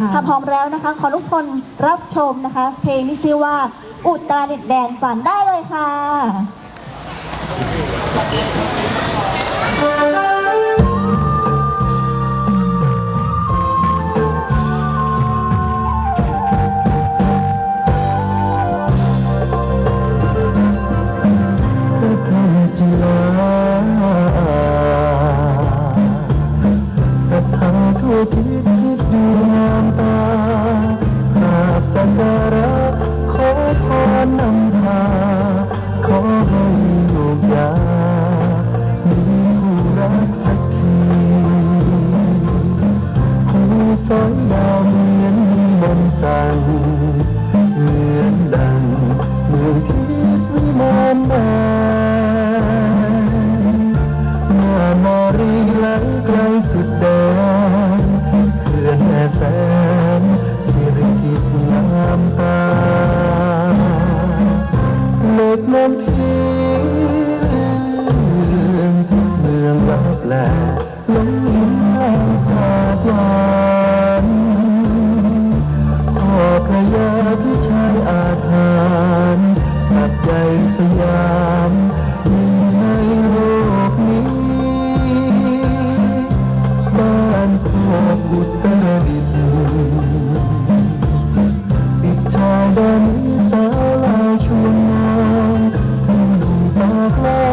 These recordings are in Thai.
ค่ะถ้าพร้อมแล้วนะคะ ขอทุกคนรับชมนะคะ เพลงที่ชื่อว่า อุตราดิตแดนฝันได้เลยค่ะคำศิลาศรัทธาทั่วทิศ สอยดาวเหมือนมีมนสั่งเหมือนดังเมืองทิพย์วิมานนเมื่อนารีไหลไกลสุดแดนเขื่อนแม่แสนสิริกิตงามตาเล็กน้ำพีเมืองลับแลลงยิ้มแห่งสาดหวา ยามมีในโลกนี้บ้านพ่ออุตรดิตถ์ติดชายแดนนี้สาลาชวนมองทุ่งดูตากลา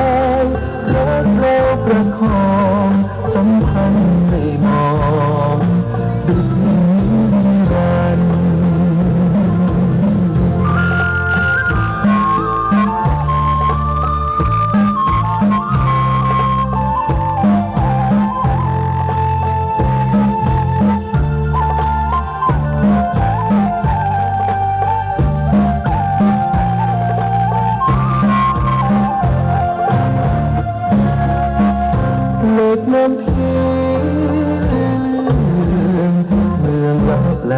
ยรักเราประคองสัมพันธ์ กน้ำพีเมืองลับแล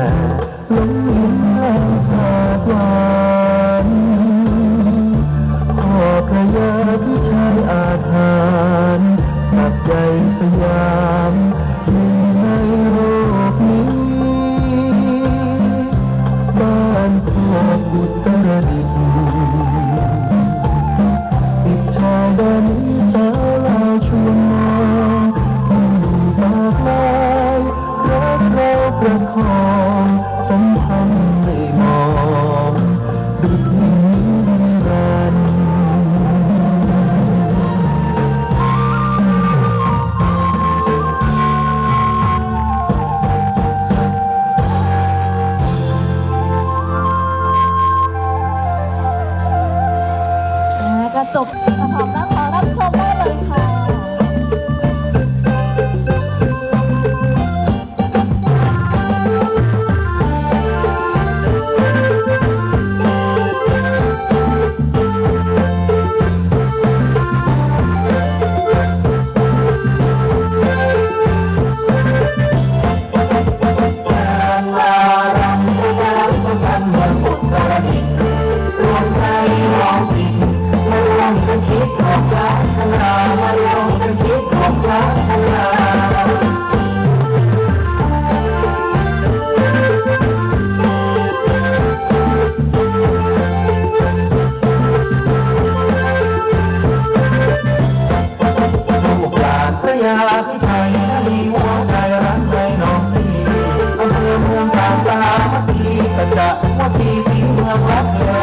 อ่าก็จบถ้าพร้อมแล้ Mula, muli, di mga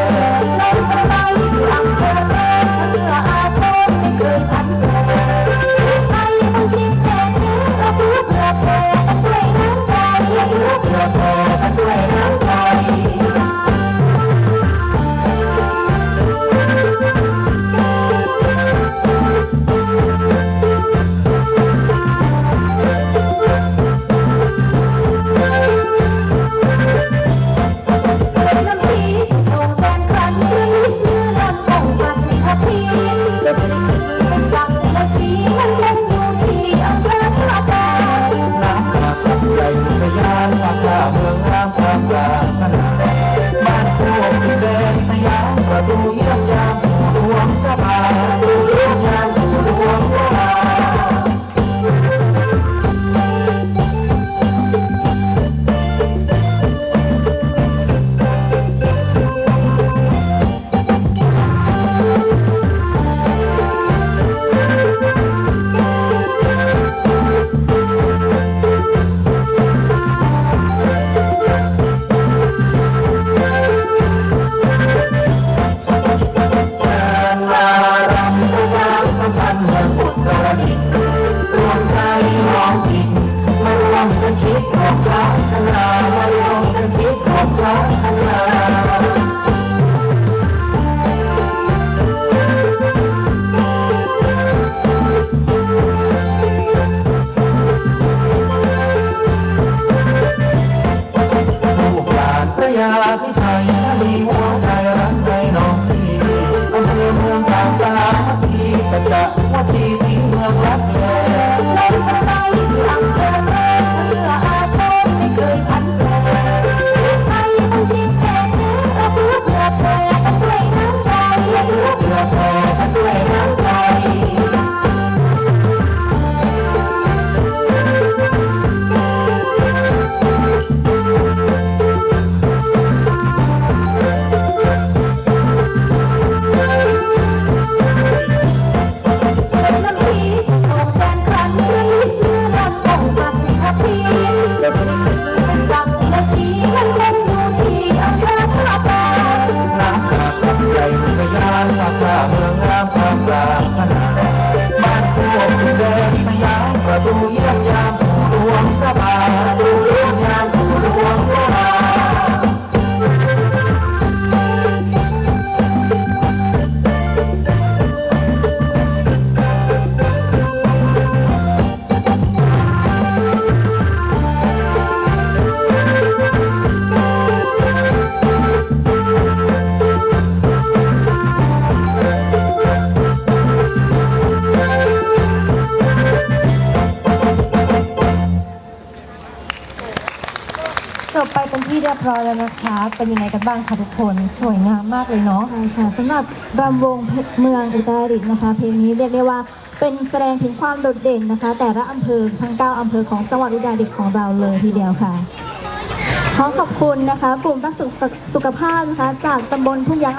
ย บร้อยแล้วนะคะ เป็นยังไงกันบ้างคะทุกคน สวยงามมากเลยเนาะ ใช่ค่ะสำหรับรำวงเมืองอุตรดิตถ์นะคะ เพลงนี้เรียกได้ว่าเป็นแสดงถึงความโดดเด่นนะคะ แต่ละอำเภอทั้ง 9อำเภอของจังหวัดอุตรดิตถ์ของเราเลยทีเดียวค่ะ ขอขอบคุณนะคะ กลุ่มรักสุขสุขภาพนะคะ จากตำบลพุ่งยาง